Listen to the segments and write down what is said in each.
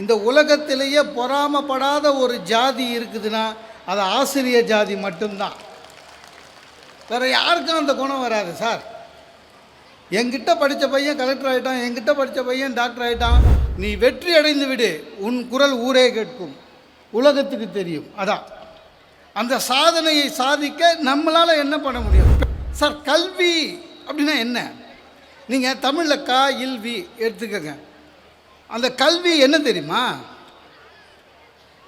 இந்த உலகத்திலேயே பொறாமப்படாத ஒரு ஜாதி இருக்குதுன்னா அது ஆசிரிய ஜாதி மட்டும்தான். வேறு யாருக்கும் அந்த குணம் வராது சார். என்கிட்ட படித்த பையன் கலெக்டர் ஆகிட்டான் என்கிட்ட படித்த பையன் டாக்டர் ஆகிட்டான் நீ வெற்றி அடைந்து விடு உன் குரல் ஊரே கேட்கும். உலகத்துக்கு தெரியும் அதான். அந்த சாதனையை சாதிக்க நம்மளால் என்ன பண்ண முடியும்? சார் கல்வி அப்படின்னா என்ன? நீங்கள் தமிழில் கா இல்வி எடுத்துக்கங்க. அந்த கல்வி என்ன தெரியுமா?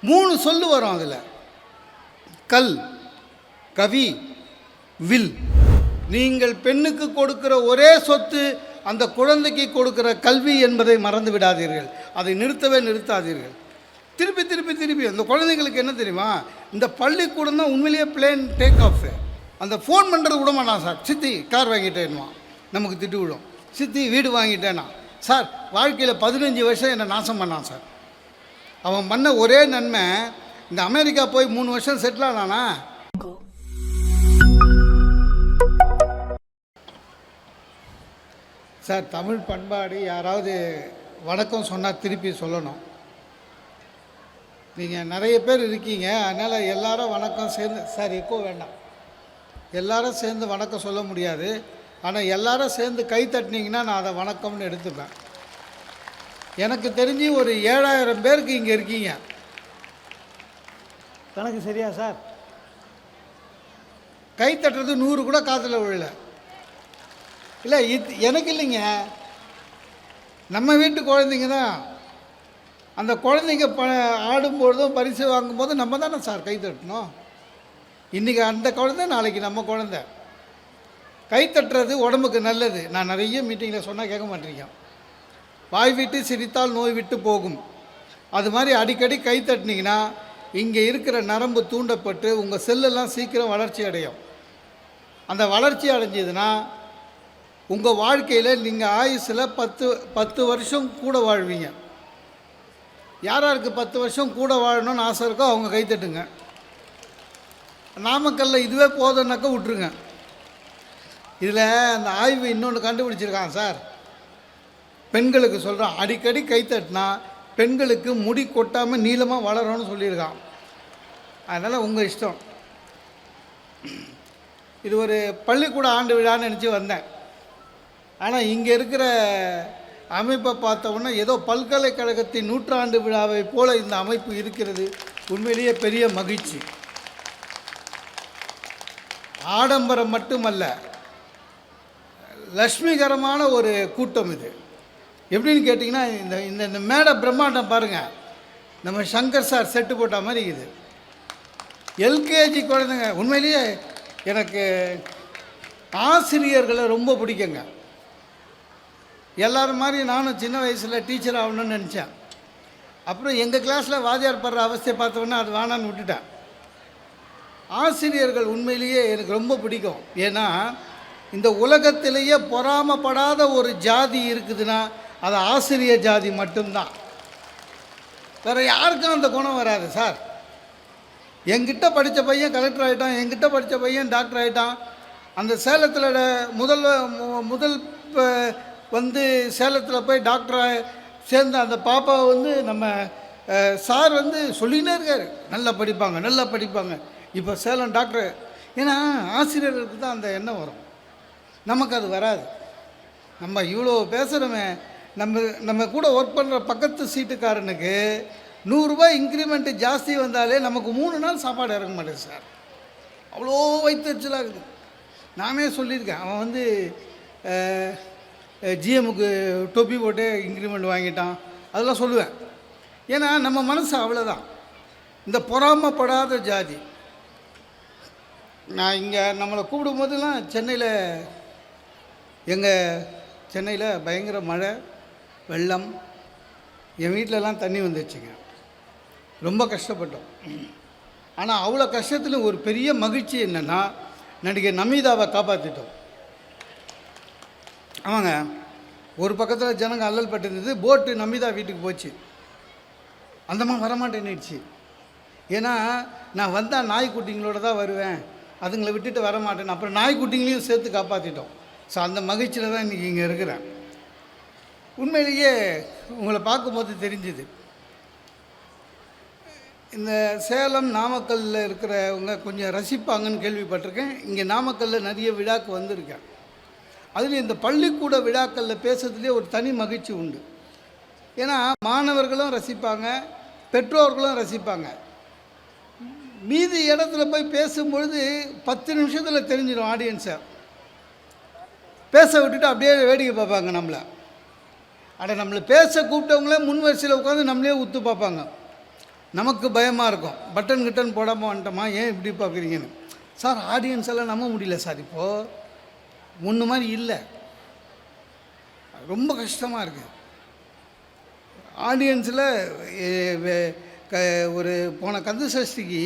மூணு சொல்லு வரும் அதில். கல் கவி வில். நீங்கள் பெண்ணுக்கு கொடுக்கிற ஒரே சொத்து அந்த குழந்தைக்கு கொடுக்கிற கல்வி என்பதை மறந்து விடாதீர்கள். அதை நிறுத்தவே நிறுத்தாதீர்கள். திருப்பி திருப்பி திருப்பி அந்த குழந்தைங்களுக்கு என்ன தெரியுமா? இந்த பள்ளிக்கூடம் தான் உண்மையிலேயே பிளேன் டேக் ஆஃப் அந்த ஃபோன் பண்ணுறது விட மாட்டான் சார். சித்தி கார் வாங்கிட்டேன்னுவான். நமக்கு திட்டு விடும் சித்தி வீடு வாங்கிட்டேனா? சார் வாழ்க்கையில் பதினஞ்சு வருஷம் என்னை நாசம் பண்ணான் சார். அவன் பண்ண ஒரே நன்மை இந்த அமெரிக்கா போய் மூணு வருஷம் செட்டில் ஆனானா? சார் தமிழ் பண்பாடு யாராவது வணக்கம் சொன்னால் திருப்பி சொல்லணும். நீங்கள் நிறைய பேர் இருக்கீங்க அதனால் எல்லாரும் வணக்கம் சேர்ந்து சார் எக்கோ வேண்டாம். எல்லாரும் சேர்ந்து வணக்கம் சொல்ல முடியாது. ஆனால் எல்லாரும் சேர்ந்து கை தட்டினீங்கன்னா நான் அதை வணக்கம்னு எடுத்துப்பேன். எனக்கு தெரிஞ்சு ஒரு ஏழாயிரம் பேருக்கு இங்கே இருக்கீங்க. கணக்கு சரியா சார்? கை தட்டுறது நூறு கூட காற்றுல விழல. இல்லை இது எனக்கு இல்லைங்க. நம்ம வீட்டு குழந்தைங்க தான். அந்த குழந்தைங்க ப ஆடும்பொழுதும் பரிசு வாங்கும்போதும் நம்ம தானே சார் கை தட்டணும்? இன்றைக்கி அந்த குழந்தை நாளைக்கு நம்ம குழந்தை. கைத்தட்டுறது உடம்புக்கு நல்லது. நான் நிறைய மீட்டிங்கில் சொன்னால் கேட்க மாட்டேங்க வாய் விட்டு சிரித்தால் நோய் விட்டு போகும். அது மாதிரி அடிக்கடி கை தட்டினீங்கன்னா இங்கே இருக்கிற நரம்பு தூண்டப்பட்டு உங்கள் செல்லெல்லாம் சீக்கிரம் வளர்ச்சி அடையும். அந்த வளர்ச்சி அடைஞ்சதுன்னா உங்கள் வாழ்க்கையில் நீங்கள் ஆயுஸில் பத்து பத்து வருஷம் கூட வாழ்வீங்க. யாராருக்கு பத்து வருஷம் கூட வாழணும்னு ஆசை இருக்கோ அவங்க கைத்தட்டுங்க நாமக்கல்லில் நாமக்கல்ல இதுவே போதும்னாக்கா விட்ருங்க இதில் அந்த ஆய்வு இன்னொன்று கண்டுபிடிச்சிருக்கான் சார். பெண்களுக்கு சொல்கிறான் அடிக்கடி கைத்தட்டினா பெண்களுக்கு முடி கொட்டாமல் நீளமாக வளரும்னு சொல்லியிருக்கான். அதனால் உங்கள் இஷ்டம். இது ஒரு பள்ளிக்கூட ஆண்டு விழான்னு நினச்சி வந்தேன். ஆனால் இங்கே இருக்கிற அமைப்பை பார்த்தோம்னா ஏதோ பல்கலைக்கழகத்தின் நூற்றாண்டு விழாவை போல இந்த அமைப்பு இருக்கிறது. உண்மையிலேயே பெரிய மகிழ்ச்சி. ஆடம்பரம் மட்டுமல்ல லக்ஷ்மிகரமான ஒரு கூட்டம் இது. எப்படின்னு கேட்டிங்கன்னா இந்த இந்த இந்த மேடை பிரம்மாண்டம் பாருங்கள் நம்ம சங்கர் சார் செட்டு போட்ட மாதிரி இருக்குது. எல்கேஜி குழந்தைங்க உண்மையிலேயே எனக்கு ஆசிரியர்களை ரொம்ப பிடிக்குங்க. எல்லோரும் மாதிரி நானும் சின்ன வயசில் டீச்சர் ஆகணும்னு நினச்சேன். அப்புறம் எங்கள் கிளாஸில் வாத்தியார் படுற அவஸ்தையை பார்த்தோன்னா அது வேணான்னு விட்டுட்டேன். ஆசிரியர்கள் உண்மையிலேயே எனக்கு ரொம்ப பிடிக்கும். ஏன்னா இந்த உலகத்திலேயே பொறாமப்படாத ஒரு ஜாதி இருக்குதுன்னா அது ஆசிரிய ஜாதி மட்டும்தான். வேறு யாருக்கும் அந்த குணம் வராது சார். எங்கிட்ட படித்த பையன் கலெக்டர் ஆகிட்டான் எங்கிட்ட படித்த பையன் டாக்டர் ஆகிட்டான் அந்த சேலத்தில் முதல் மு- முதல் வந்து சேலத்தில் போய் டாக்டராக சேர்ந்த அந்த பாப்பா வந்து நம்ம சார் வந்து சொல்லினே இருக்கார். நல்லா படிப்பாங்க நல்லா படிப்பாங்க. இப்போ சேலம் டாக்டர் ஏன்னா ஆசிரியர்களுக்கு தான் அந்த எண்ணம் வரும். நமக்கு அது வராது. நம்ம இவ்வளோ பேசுகிறோமே நம்ம நம்ம கூட ஒர்க் பண்ணுற பக்கத்து சீட்டுக்காரனுக்கு நூறுரூபா இன்க்ரிமெண்ட்டு ஜாஸ்தி வந்தாலே நமக்கு மூணு நாள் சாப்பாடு இறங்க மாட்டேங்குது சார். அவ்வளோ வயிற்றுச்சலாகுது நானே சொல்லியிருக்கேன் அவன் வந்து ஜிஎம்முக்கு டொப்பி போட்டு இன்க்ரிமெண்ட் வாங்கிட்டான். அதெல்லாம் சொல்லுவேன். ஏன்னா நம்ம மனசு அவ்வளோதான் இந்த பொறாமப்படாத ஜாதி. நான் இங்கே நம்மளை கூப்பிடும்போதெல்லாம் சென்னையில் எங்கள் சென்னையில் பயங்கர மழை வெள்ளம் என் வீட்டிலலாம் தண்ணி வந்துச்சுங்க. ரொம்ப கஷ்டப்பட்டோம். ஆனால் அவ்வளோ கஷ்டத்தில் ஒரு பெரிய மகிழ்ச்சி என்னென்னா நடிகை நமிதாவை காப்பாற்றிட்டோம் ஆமாங்க. ஒரு பக்கத்தில் ஜனங்க அல்லல் பட்டிருந்தது போட்டு நமிதா வீட்டுக்கு போச்சு. அந்தம்மா வரமாட்டேன்னுடுச்சு ஏன்னா நான் வந்தால் நாய்க்குட்டிங்களோட தான் வருவேன். அதுங்களை விட்டுட்டு வர மாட்டேன் அப்புறம் நாய்க்குட்டிங்களையும் சேர்த்து காப்பாற்றிட்டோம் ஸோ அந்த மகிழ்ச்சியில் தான் இன்றைக்கி இங்கே இருக்கிறேன். உண்மையிலேயே உங்களை பார்க்கும்போது தெரிஞ்சுது. இந்த சேலம் நாமக்கல்லில் இருக்கிறவங்க கொஞ்சம் ரசிப்பாங்கன்னு கேள்விப்பட்டிருக்கேன். இங்கே நாமக்கல்லில் நிறைய விழாக்கு வந்திருக்கேன். அதுலேயும் இந்த பள்ளிக்கூட விழாக்களில் பேசுறதுலேயே ஒரு தனி மகிழ்ச்சி உண்டு. ஏன்னா மாணவர்களும் ரசிப்பாங்க பெற்றோர்களும் ரசிப்பாங்க. மீதி இடத்துல போய் பேசும்பொழுது பத்து நிமிஷத்தில் தெரிஞ்சிடும் ஆடியன்ஸை. பேச விட்டுட்டு அப்படியே வேடிக்கை பார்ப்பாங்க நம்மளை. அட நம்மளை பேச கூப்பிட்டவங்களே முன் வரிசையில் உட்காந்து நம்மளே உத்து பார்ப்பாங்க. நமக்கு பயமாக இருக்கும். பட்டன் கிட்டன் போடாமல் வந்துட்டோமா? ஏன் இப்படி பார்க்குறீங்கன்னு. சார் ஆடியன்ஸ் எல்லாம் நம்ப முடியல சார் இப்போது ஒன்று மாதிரி இல்லை. ரொம்ப கஷ்டமாக இருக்குது ஆடியன்ஸில் க ஒரு போன கந்த சஷ்டிக்கு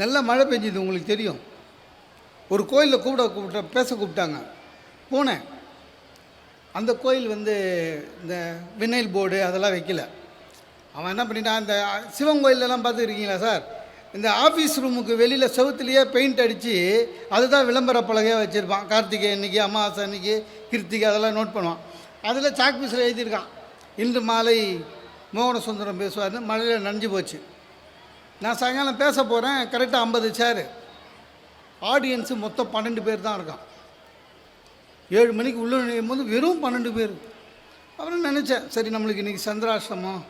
நல்லா மழை பெஞ்சுது உங்களுக்கு தெரியும். ஒரு கோயிலில் கூப்பிட கூப்பிட்ட பேச கூப்பிட்டாங்க. போனேன். அந்த கோயில் வந்து இந்த வினைல் போர்டு அதெல்லாம் வைக்கல. அவன் என்ன பண்ணிட்டான் இந்த சிவன் கோயிலெல்லாம் பார்த்துருக்கீங்களா சார்? இந்த ஆஃபீஸ் ரூமுக்கு வெளியில் செவத்துலேயே பெயிண்ட் அடித்து அதுதான் விளம்பர பலகையாக வச்சுருப்பான். கார்த்திகை அன்னைக்கு அமாவாசை அன்னைக்கு கிருத்திகை அதெல்லாம் நோட் பண்ணுவான். அதில் சாக் பீஸில் எழுதியிருக்கான். இன்று மாலை மோகன சுந்தரம் பேசுவார்னு மழையில் நனைஞ்சு போச்சு. நான் சாயங்காலம் பேச போகிறேன் கரெக்டாக ஐம்பது சேரு ஆடியன்ஸு மொத்தம் பன்னெண்டு பேர் தான் இருக்கான். ஏழு மணிக்கு உள்ளே நுழையும் போது வெறும் பன்னெண்டு பேர். அப்புறம் நினச்சேன். சரி நம்மளுக்கு இன்றைக்கி சந்திராஷ்டமம்.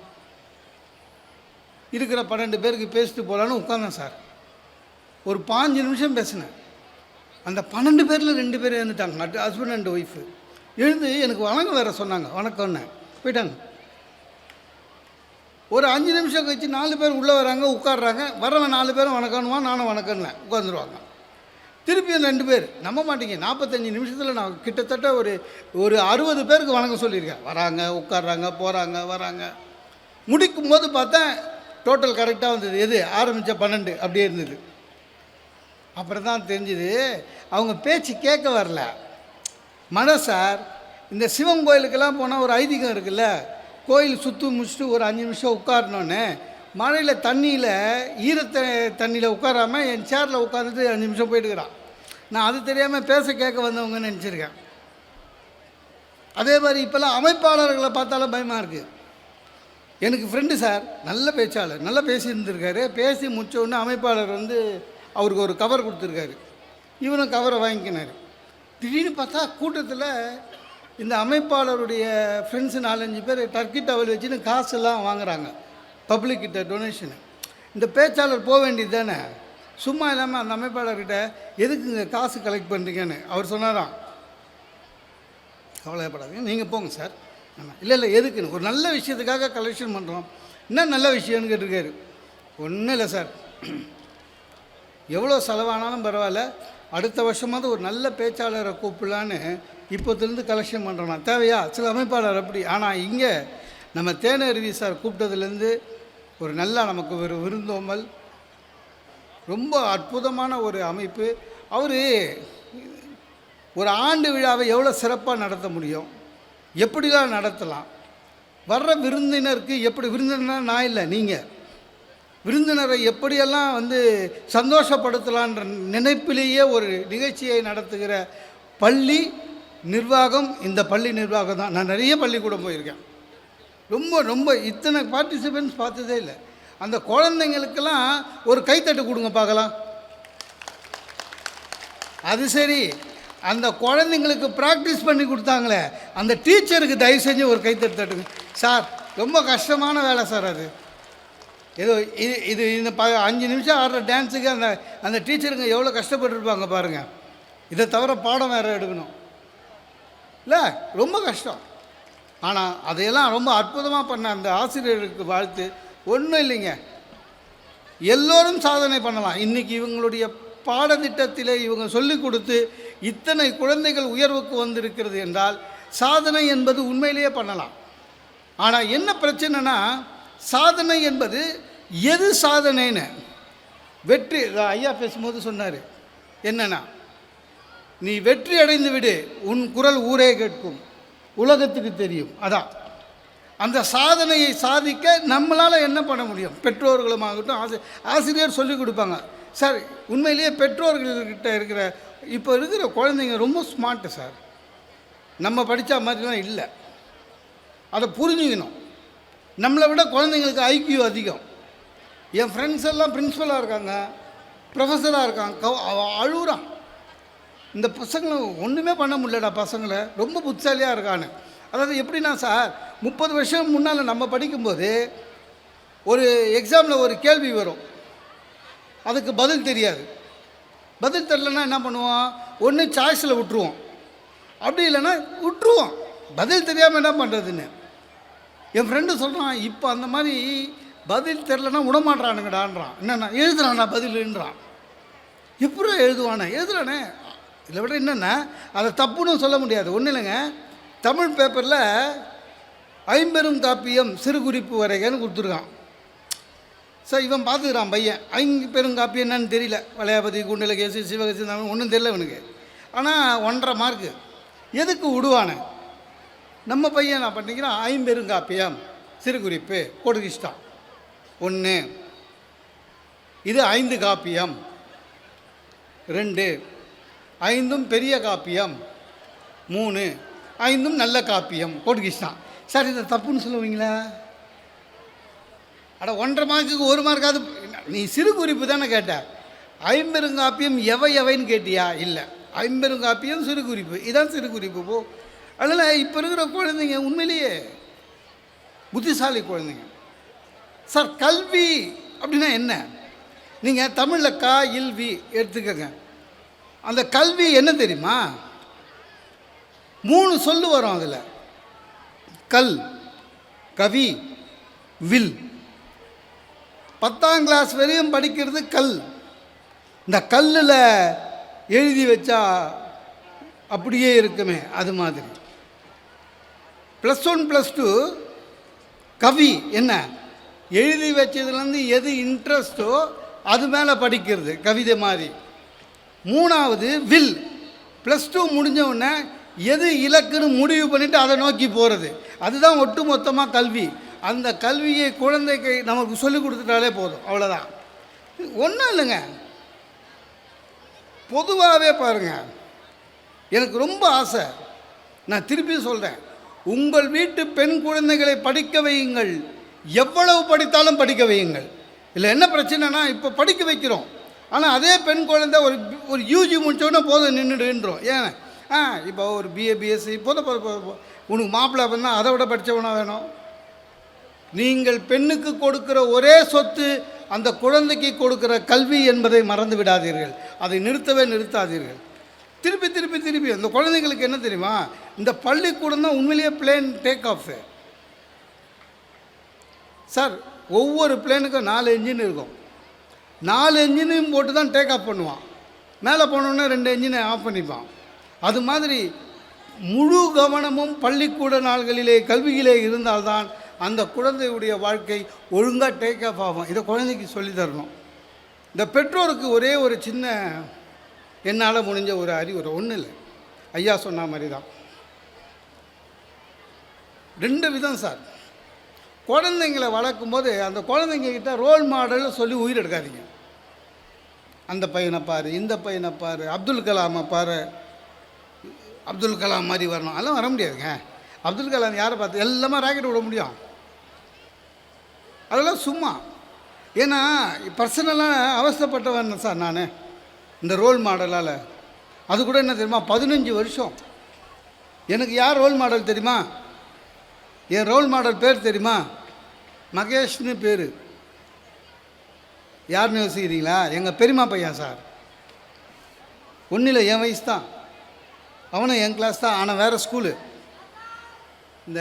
இருக்கிற பன்னெண்டு பேருக்கு பேசிட்டு போகலான்னு உட்காந்தேன் சார். ஒரு பாஞ்சு நிமிஷம் பேசினேன். அந்த பன்னெண்டு பேரில் ரெண்டு பேர் எழுந்துட்டாங்க ஹஸ்பண்ட் அண்ட் ஒய்ஃபு எழுந்து எனக்கு வணக்கம் வேற சொன்னாங்க. வணக்கம்னு போயிட்டாங்க. ஒரு அஞ்சு நிமிஷம் கழிச்சு நாலு பேர் உள்ளே வராங்க உட்காடுறாங்க வரவன் நாலு பேரும் வணக்கம்னுவான் நானும் வணக்கம்னேன் உட்காந்துருவாங்க திருப்பியும் ரெண்டு பேர். நம்ப மாட்டீங்க. நாற்பத்தஞ்சு நிமிஷத்தில் நான் கிட்டத்தட்ட ஒரு ஒரு அறுபது பேருக்கு வணக்கம் சொல்லியிருக்கேன். வராங்க உட்காடுறாங்க போகிறாங்க வராங்க. முடிக்கும் போது பார்த்தேன் டோட்டல் கரெக்டாக வந்தது. எது? ஆரம்பித்த பன்னெண்டு. அப்படியே இருந்தது. அப்புறம் தான் தெரிஞ்சுது அவங்க பேச்சு கேட்க வரல. மன சார் இந்த சிவன் கோயிலுக்கெல்லாம் போனால் ஒரு ஐதீகம் இருக்குல்ல? கோயில் சுற்றி முடிச்சுட்டு ஒரு அஞ்சு நிமிஷம் உட்காரணுன்னு மழையில் தண்ணியில் ஈரத்த தண்ணியில் உட்காராமல் என் சேரில் உட்காந்துட்டு அஞ்சு நிமிஷம் போயிட்டுக்கிறான் நான் அது தெரியாமல் பேச கேட்க வந்தவங்கன்னு நினச்சிருக்கேன். அதே மாதிரி இப்போல்லாம் அமைப்பாளர்களை பார்த்தாலும் பயமாக இருக்குது எனக்கு ஃப்ரெண்டு சார் நல்ல பேச்சாளர் நல்லா பேசியிருந்திருக்காரு. பேசி முடிச்ச அமைப்பாளர் வந்து அவருக்கு ஒரு கவர் கொடுத்துருக்காரு. இவனும் கவரை வாங்கிக்கினார். திடீர்னு பார்த்தா கூட்டத்தில் இந்த அமைப்பாளருடைய ஃப்ரெண்ட்ஸு நாலஞ்சு பேர் டர்க்கி டவல் வச்சுன்னு காசெல்லாம் வாங்குறாங்க. பப்ளிக்கிட்ட டொனேஷனு இந்த பேச்சாளர் போக வேண்டியது தானே? சும்மா இல்லாமல் அந்த அமைப்பாளர்கிட்ட எதுக்குங்க காசு கலெக்ட் பண்ணுறீங்கன்னு அவர் சொன்னாராம். கவலைப்படாதீங்க நீங்கள் போங்க சார். ஆமாம் இல்லை இல்லை எதுக்குன்னு. ஒரு நல்ல விஷயத்துக்காக கலெக்ஷன் பண்ணுறோம் என்ன நல்ல விஷயம்னு கேட்டிருக்காரு. ஒன்றும் இல்லை சார். எவ்வளோ செலவானாலும் பரவாயில்ல. அடுத்த வருஷமாவது ஒரு நல்ல பேச்சாளரை கூப்பிடலான்னு இப்போத்துலேருந்து கலெக்ஷன் பண்ணுறோம் தேவையா? சில அமைப்பாளர் அப்படி. ஆனால் இங்கே நம்ம தேனருவி சார் கூப்பிட்டதுலேருந்து ஒரு நல்லா நமக்கு ஒரு விருந்தோமல் ரொம்ப அற்புதமான ஒரு அமைப்பு. அவர் ஒரு ஆண்டு விழாவை எவ்வளோ சிறப்பாக நடத்த முடியும்? எப்படிலாம் நடத்தலாம்? வர்ற விருந்தினருக்கு எப்படி விருந்தினர் நான் இல்லை நீங்கள் விருந்தினரை எப்படியெல்லாம் வந்து சந்தோஷப்படுத்தலான்ற நினைப்பிலேயே ஒரு நிகழ்ச்சியை நடத்துகிற பள்ளி நிர்வாகம் இந்த பள்ளி நிர்வாகம் தான். நான் நிறைய பள்ளிக்கூடம் போயிருக்கேன். ரொம்ப ரொம்ப இத்தனை பார்ட்டிசிபெண்ட்ஸ் பார்த்ததே இல்லை. அந்த குழந்தைங்களுக்கெல்லாம் ஒரு கைத்தட்டு கொடுங்க பார்க்கலாம். அது சரி. அந்த குழந்தைங்களுக்கு ப்ராக்டிஸ் பண்ணி கொடுத்தாங்களே அந்த டீச்சருக்கு தயவு செஞ்சு ஒரு கைத்தட்டு தட்டுங்க. சார் ரொம்ப கஷ்டமான வேலை சார் அது. ஏதோ இது இது இந்த ப அஞ்சு நிமிஷம் ஆடுற டான்ஸுக்கு அந்த அந்த டீச்சருங்க எவ்வளோ கஷ்டப்பட்டுருப்பாங்க பாருங்கள் இதை தவிர பாடம் வேறு எடுக்கணும். இல்லை ரொம்ப கஷ்டம். ஆனால் அதையெல்லாம் ரொம்ப அற்புதமாக பண்ண அந்த ஆசிரியருக்கு வாழ்த்து. ஒன்றும் இல்லைங்க. எல்லோரும் சாதனை பண்ணலாம். இன்றைக்கி இவங்களுடைய பாடத்திட்டத்தில் இவங்க சொல்லிக் கொடுத்து இத்தனை குழந்தைகள் உயர்வுக்கு வந்திருக்கிறது என்றால் சாதனை என்பது உண்மையிலேயே பண்ணலாம். ஆனால் என்ன பிரச்சனைனா சாதனை என்பது எது சாதனைன்னு? வெற்றி ஐயா பேசும்போது சொன்னார். என்னன்னா நீ வெற்றி அடைந்து விடு உன் குரல் ஊரே கேட்கும். உலகத்துக்கு தெரியும். அதான். அந்த சாதனையை சாதிக்க நம்மளால் என்ன பண்ண முடியும்? பெற்றோர்களுமாகட்டும் ஆசி ஆசிரியர் சொல்லிக் கொடுப்பாங்க. சார் உண்மையிலேயே பெற்றோர்கள்கிட்ட இருக்கிற இப்போ இருக்கிற குழந்தைங்க ரொம்ப ஸ்மார்ட்டு சார். நம்ம படித்த மாதிரிலாம் இல்லை. அதை புரிஞ்சுக்கணும். நம்மளை விட குழந்தைங்களுக்கு ஐக்கியூ அதிகம். என் ஃப்ரெண்ட்ஸ் எல்லாம் பிரின்ஸிபலாக இருக்காங்க. ப்ரொஃபஸராக இருக்காங்க. அழுகுறான். இந்த பசங்களை ஒன்றுமே பண்ண முடியலடா பசங்களை. ரொம்ப புத்தாலியாக இருக்கான்னு. அதாவது எப்படின்னா சார் முப்பது வருஷம் முன்னால் நம்ம படிக்கும்போது ஒரு எக்ஸாமில் ஒரு கேள்வி வரும். அதுக்கு பதில் தெரியாது. பதில் தெரிலனா என்ன பண்ணுவோம்? ஒன்று சாய்ஸில் விட்டுருவோம். அப்படி இல்லைன்னா விட்டுருவோம். பதில் தெரியாமல் என்ன பண்ணுறதுன்னு என் ஃப்ரெண்டு சொல்கிறான் இப்போ அந்த மாதிரி பதில் தெரிலனா விடமாட்றானுங்கடான்றான் என்னண்ணா எழுதுறானா பதிலுன்றான். எப்படி எழுதுவானே? எழுதுறானே. இதை விட என்னென்னா? அதை தப்புன்னு சொல்ல முடியாது. ஒன்றும் இல்லைங்க. தமிழ் பேப்பரில் ஐம்பெரும் காப்பியம் சிறு குறிப்பு வரைகன்னு கொடுத்துருக்கான். சார் இவன் பார்த்துக்கிறான் பையன். ஐந்து காப்பியம் என்னன்னு தெரியல. வளையாபதி குண்டலகேசி சிவகசி ஒன்றும் தெரியல இவனுக்கு. ஆனால் ஒன்றரை மார்க்கு எதுக்கு விடுவானே? நம்ம பையன் நான் பண்ணிக்கிறான்? ஐம்பெருங்காப்பியம் சிறு குறிப்பு கொடுகிஷ்டான் ஒன்று இது ஐந்து காப்பியம். ரெண்டு. ஐந்தும் பெரிய காப்பியம். மூணு. ஐந்தும் நல்ல காப்பியம். கொடுகிஷ்டான் சார் இதை தப்புன்னு சொல்லுவீங்களா? அட ஒன்றரை மார்க்குக்கு ஒரு மார்க்காவது நீ சிறு குறிப்பு தானே கேட்ட. ஐம்பெருங்காப்பியம் எவை எவைன்னு கேட்டியா? இல்லை. ஐம்பெருங்காப்பியம் சிறு குறிப்பு. இதான் சிறு குறிப்பு போ. அதனால் இப்போ இருக்கிற குழந்தைங்க உண்மையிலேயே புத்திசாலி குழந்தைங்க. சார் கல்வி அப்படின்னா என்ன? நீங்கள் தமிழில் கா இல்வி எடுத்துக்கங்க. அந்த கல்வி என்ன தெரியுமா? மூணு சொல்லு வரும் அதில். கல் கவி வில். பத்தாம் கிளாஸ் வரையும் படிக்கிறது கல். இந்த கல்லில் எழுதி வச்சா அப்படியே இருக்குமே அது மாதிரி. ப்ளஸ் ஒன் ப்ளஸ் டூ கவி என்ன? எழுதி வச்சதுலேருந்து எது இன்ட்ரெஸ்ட்டோ அது மேலே படிக்கிறது கவிதை மாதிரி. மூணாவது வில். ப்ளஸ் டூ முடிஞ்ச உடனே எது இலக்குன்னு முடிவு பண்ணிவிட்டு அதை நோக்கி போகிறது அதுதான் ஒட்டு மொத்தமாக கல்வி. அந்த கல்வியை குழந்தைக்கு நமக்கு சொல்லி கொடுத்துட்டாலே போதும். அவ்வளோதான் ஒன்றும் இல்லைங்க. பொதுவாகவே பாருங்கள் எனக்கு ரொம்ப ஆசை. நான் திருப்பி சொல்கிறேன் உங்கள் வீட்டு பெண் குழந்தைகளை படிக்க வையுங்கள். எவ்வளவு படித்தாலும் படிக்க வையுங்கள். இல்லை என்ன பிரச்சனைனா இப்போ படிக்க வைக்கிறோம். ஆனால் அதே பெண் குழந்தை ஒரு ஒரு யூஜி முடிச்சோடனே போதும் நின்றுடுன்றோம் ஏன்? ஆ இப்போ ஒரு பிஏ பிஎஸ்சி போதும் போதும் உனக்கு மாப்பிள்ளை அப்படின்னா அதை விட படித்தவனா வேணும். நீங்கள் பெண்ணுக்கு கொடுக்கிற ஒரே சொத்து அந்த குழந்தைக்கு கொடுக்கிற கல்வி என்பதை மறந்து விடாதீர்கள். அதை நிறுத்தவே நிறுத்தாதீர்கள். திருப்பி திருப்பி திருப்பி அந்த குழந்தைங்களுக்கு என்ன தெரியுமா? இந்த பள்ளிக்கூடம் தான் உண்மையிலேயே பிளேன் டேக் ஆஃப் சார் ஒவ்வொரு பிளேனுக்கும் நாலு என்ஜின் இருக்கும். நாலு என்ஜினையும் போட்டு தான் டேக் ஆஃப் பண்ணுவான். மேலே போனோன்னே ரெண்டு என்ஜினை ஆஃப் பண்ணிப்பான். அது மாதிரி முழு கவனமும் பள்ளிக்கூட நாள்களிலே கல்வியிலே இருந்தால்தான் அந்த குழந்தையுடைய வாழ்க்கை ஒழுங்காக டேக் ஆஃப் ஆகும். இதை குழந்தைக்கு சொல்லித் தரணும். இந்த பெற்றோருக்கு ஒரே ஒரு சின்ன என்னால் முடிஞ்ச ஒரு அறிவுரை. ஒன்றும் இல்லை. ஐயா சொன்ன மாதிரி தான் ரெண்டு விதம் சார். குழந்தைங்களை வளர்க்கும்போது அந்த குழந்தைங்கக்கிட்ட ரோல் மாடல் சொல்லி உயிர் எடுக்காதீங்க. அந்த பையனை பாரு இந்த பையனை பாரு அப்துல் கலாமை பாரு அப்துல் கலாம் மாதிரி வரணும். அதெல்லாம் வர முடியாதுங்க. அப்துல் கலாம் யாரை பார்த்து எல்லாமே ராக்கெட் விட முடியும். அதெல்லாம் சும்மா. ஏன்னா பர்சனலாக அவஸ்தைப்பட்டவன் சார் நான். இந்த ரோல் மாடலால் அது கூட என்ன தெரியுமா? பதினஞ்சு வருஷம். எனக்கு யார் ரோல் மாடல் தெரியுமா? என் ரோல் மாடல் பேர் தெரியுமா? மகேஷ்னு பேர். யாருன்னு யோசிக்கிறீங்களா? எங்கள் பெரியம்மா பையன் சார். ஒன்றும் இல்லை என் வயசு தான். அவனும் என் கிளாஸ் தான் ஆனால் வேறு ஸ்கூலு இந்த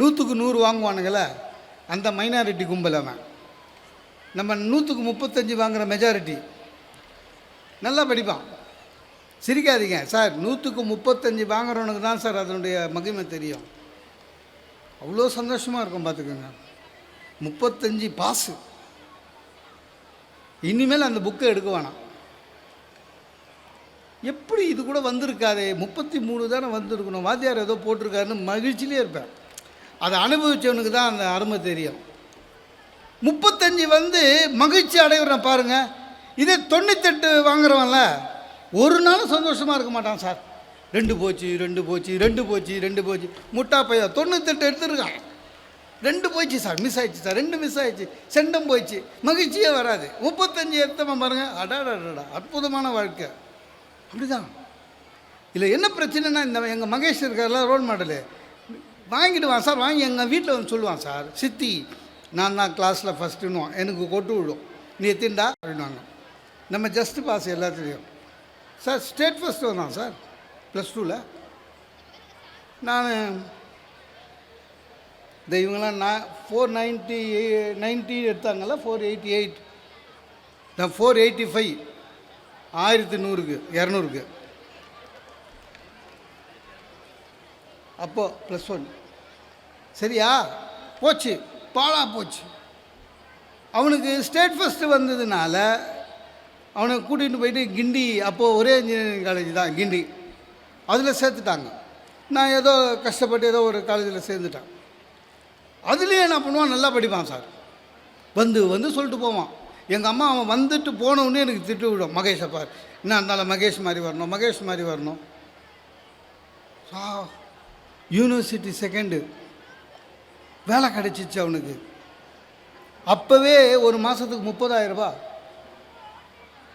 நூற்றுக்கு நூறு வாங்குவானுங்கள அந்த மைனாரிட்டி கும்பல் அவன். நம்ம நூற்றுக்கு முப்பத்தஞ்சு வாங்குகிற மெஜாரிட்டி நல்லா படிப்பான். சிரிக்காதீங்க சார் நூற்றுக்கு முப்பத்தஞ்சு வாங்குறவனுக்கு தான் சார் அதனுடைய மகிமை தெரியும். அவ்வளோ சந்தோஷமாக இருக்கும் பார்த்துக்கோங்க. முப்பத்தஞ்சு பாஸு இனிமேல் அந்த புக்கை எடுக்க வேணாம். எப்படி இது கூட வந்திருக்காதே? முப்பத்தி மூணு தானே வந்திருக்கணும். வாத்தியார் ஏதோ போட்டிருக்காருன்னு மகிழ்ச்சியிலே இருப்பேன். அதை அனுபவித்தவனுக்கு தான் அந்த அருமை தெரியும். முப்பத்தஞ்சு வந்து மகிழ்ச்சி அடைகிறேன் பாருங்கள் இதே தொண்ணூத்தெட்டு வாங்குறவன்ல ஒரு நாளும் சந்தோஷமாக இருக்க மாட்டான் சார். ரெண்டு போச்சு ரெண்டு போச்சு ரெண்டு போச்சு ரெண்டு போச்சு. முட்டா பையன் தொண்ணூத்தெட்டு எடுத்துருக்கான். ரெண்டு போயிடுச்சு சார் மிஸ் ஆயிடுச்சு சார். ரெண்டு மிஸ் ஆயிடுச்சு. செண்டம் போயிடுச்சு. மகிழ்ச்சியே வராது. முப்பத்தஞ்சு எடுத்தவன் பாருங்க. அடாடா அற்புதமான வாழ்க்கை. அப்படிதான் இல்லை என்ன பிரச்சனைனா இந்த எங்கள் மகேஷ் இருக்கார்ல ரோல் மாடலு வாங்கிடுவான் சார் வாங்கி எங்கள் வீட்டில் வந்து சொல்லுவான் சார் சித்தி நான் தான் கிளாஸில் ஃபஸ்ட்டுன்னுவான் எனக்கு கொட்டு விடும் நீ எத்தின்டா அப்படின்வாங்க நம்ம ஜஸ்ட் பாஸ் எல்லாத்துலேயும் சார் ஸ்டேட் ஃபஸ்ட்டு வந்தான் சார் ப்ளஸ் டூவில் நான் இந்த இவங்கெல்லாம் நான் ஃபோர் நைன்ட்டி நைன்ட்டி எடுத்தாங்கல்ல ஃபோர் எயிட்டி எயிட் நான் ஃபோர் எயிட்டி ஃபைவ் ஆயிரத்தி நூறுக்கு இரநூறுக்கு. அப்போது ப்ளஸ் ஒன் சரியா? போச்சு. பாழா போச்சு. அவனுக்கு ஸ்டேட் ஃபஸ்ட்டு வந்ததுனால அவனை கூட்டிகிட்டு போயிட்டு கிண்டி அப்போது ஒரே இன்ஜினியரிங் காலேஜ் தான் கிண்டி. அதில் சேர்த்துட்டாங்க. நான் ஏதோ கஷ்டப்பட்டு ஏதோ ஒரு காலேஜில் சேர்ந்துட்டேன். அதுலேயே என்ன பண்ணுவான்? நல்லா படிப்பான் சார். வந்து வந்து சொல்லிட்டு போவான். எங்கள் அம்மா அவன் வந்துட்டு போனவுடனே எனக்கு திட்டு விடும். மகேஷை பார். என்ன இருந்தாலும் மகேஷ் மாதிரி வரணும் மகேஷ் மாதிரி வரணும். சா யூனிவர்சிட்டி செகண்டு வேலை கிடச்சிச்சு அவனுக்கு. அப்போவே ஒரு மாதத்துக்கு முப்பதாயிரம் ரூபா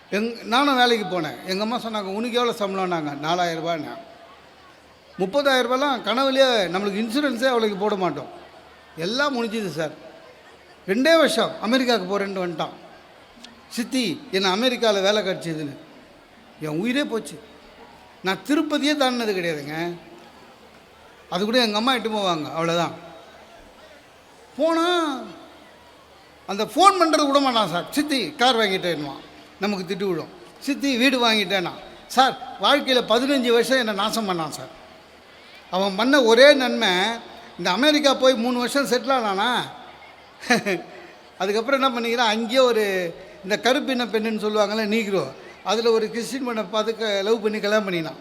எங் நானும் வேலைக்கு போனேன். எங்கள் அம்மா சொன்னாங்க உனக்கு எவ்வளோ சம்பளம்னாங்க? நாலாயிரம் ரூபான்னு முப்பதாயிரம் கனவுலேயே நம்மளுக்கு இன்சூரன்ஸே அவளுக்கு போட மாட்டோம். எல்லாம் முடிஞ்சுது சார். ரெண்டே வருஷம். அமெரிக்காவுக்கு போகிறேன்ட்டு வந்துட்டான். சித்தி என்னை அமெரிக்காவில் வேலை கிடச்சிதுன்னு. என் உயிரே போச்சு. நான் திருப்பதியே தாண்டினது கிடையாதுங்க. அது கூட எங்கள் அம்மா இட்டு போவாங்க அவ்வளோதான் போனால் அந்த ஃபோன் பண்ணுறது விட மாட்டான் சார். சித்தி கார் வாங்கிட்டேன்னுவான் நமக்கு திட்டு விடும் சித்தி வீடு வாங்கிட்டேனா சார் வாழ்க்கையில் பதினஞ்சு வருஷம் என்னை நாசம் பண்ணான் சார். அவன் பண்ண ஒரே நன்மை இந்த அமெரிக்கா போய் மூணு வருஷம் செட்டில் ஆனானா? அதுக்கப்புறம் என்ன பண்ணிக்கிறான்? அங்கேயே ஒரு இந்த கருப்பின பெண்ணுன்னு சொல்லுவாங்கள்ல நீக்ரோ. அதில் ஒரு கிறிஸ்டின் பண்ணை பார்த்து லவ் பண்ணி கல்யாணம் பண்ணினான்.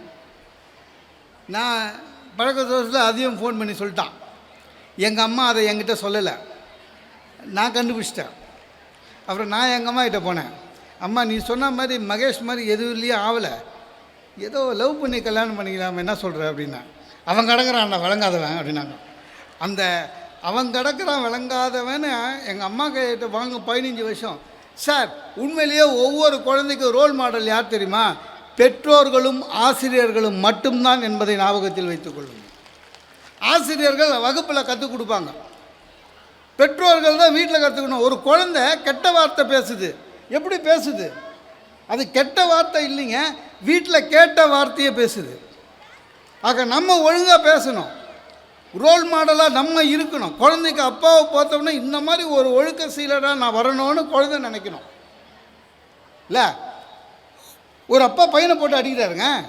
நான் பழக்க தோசத்தில் அதையும் ஃபோன் பண்ணி சொல்லிட்டான். எங்கள் அம்மா அதை என்கிட்ட சொல்லலை. நான் கண்டுபிடிச்சிட்டேன். அப்புறம் நான் எங்கள் அம்மா கிட்ட போனேன். அம்மா நீ சொன்ன மாதிரி மகேஷ் மாதிரி எதுவுலேயும் ஆகலை ஏதோ லவ் பண்ணி கல்யாணம் பண்ணிக்கலாம் என்ன சொல்கிற அப்படின்னா. அவன் கிடக்குறான் வழங்காதவன் அப்படின்னாங்க. அந்த அவன் கிடக்குறான் விளங்காதவன்னு எங்கள் அம்மா கிட்ட வாங்க பதினஞ்சு வருஷம். சார் உண்மையிலேயே ஒவ்வொரு குழந்தைக்கும் ரோல் மாடல் யார் தெரியுமா? பெற்றோர்களும் ஆசிரியர்களும் மட்டும்தான் என்பதை ஞாபகத்தில் வைத்துக் கொள்ளுங்கள். ஆசிரியர்கள் வகுப்பில் கற்றுக் கொடுப்பாங்க. பெற்றோர்கள் தான் வீட்டில் கற்றுக்கணும் ஒரு குழந்தை கெட்ட வார்த்தை பேசுது. எப்படி பேசுது? அது கெட்ட வார்த்தை இல்லைங்க. வீட்டில் கேட்ட வார்த்தையே பேசுது. ஆக நம்ம ஒழுங்காக பேசணும். ரோல் மாடலாக நம்ம இருக்கணும். குழந்தைக்கு அப்பாவை பார்த்தோம்னா இந்த மாதிரி ஒரு ஒழுக்க சீலராக நான் வரணும்னு குழந்தை நினைக்கணும். இல்லை? ஒரு அப்பா பையனை போட்டு அடிக்கிறாருங்க.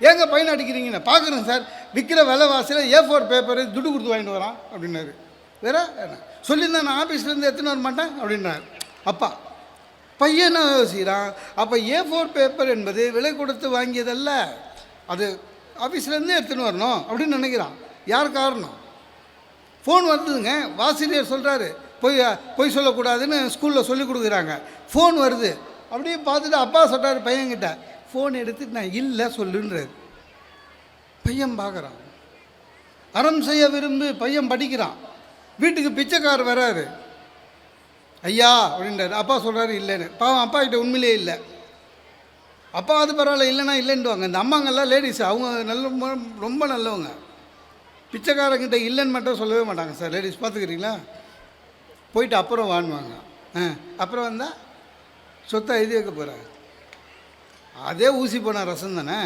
ஏங்க பையனை அடிக்கிறீங்கன்னு? பார்க்குறேன் சார். விற்கிற விலைவாசியில் ஏ ஃபோர் பேப்பரு துட்டு கொடுத்து வாங்கிட்டு வரான் அப்படின்னாரு. வேற? என்ன? சொல்லியிருந்தேன் நான் ஆஃபீஸ்லேருந்து எடுத்துன்னு வர மாட்டேன்? அப்படின்னாரு. அப்பா பையன் என்ன யோசிக்கிறான் அப்போ ஏ ஃபோர் பேப்பர் என்பது விலை கொடுத்து வாங்கியதல்ல. அது ஆஃபீஸ்லேருந்து எடுத்துன்னு வரணும் அப்படின்னு நினைக்கிறான். யார் காரணம்? ஃபோன் வருதுங்க. வாசிரியர் சொல்கிறாரு பொய் பொய் சொல்லக்கூடாதுன்னு ஸ்கூலில் சொல்லி கொடுக்குறாங்க. ஃபோன் வருது. அப்படியே பார்த்துட்டு அப்பா சொல்கிறாரு பையன்கிட்ட ஃபோன் எடுத்துட்டு நான் இல்லை சொல்லுன்றது பையன் பார்க்குறான் அறம் செய்ய விரும்பி பையன் படிக்கிறான். வீட்டுக்கு பிச்சைக்கார் வராரு. ஐயா அப்படின்றாரு. அப்பா சொல்கிறாரு இல்லைன்னு. பாவம் அப்பா கிட்ட உண்மையிலே இல்லை. அப்பா அது பரவாயில்ல இல்லைன்னா இல்லைன்டுவாங்க இந்த அம்மாங்கெல்லாம் லேடிஸ் அவங்க நல்ல ரொம்ப நல்லவங்க. பிச்சைக்காரங்கிட்ட இல்லைன்னு மட்டும் சொல்லவே மாட்டாங்க சார். லேடிஸ் பார்த்துக்கிறீங்களா? போயிட்டு அப்புறம் வாங்குவாங்க ஆ அப்புறம் வந்தால் சொத்தை எழுதி வைக்க போகிறாங்க அதே ஊசி போன ரசம் தானே?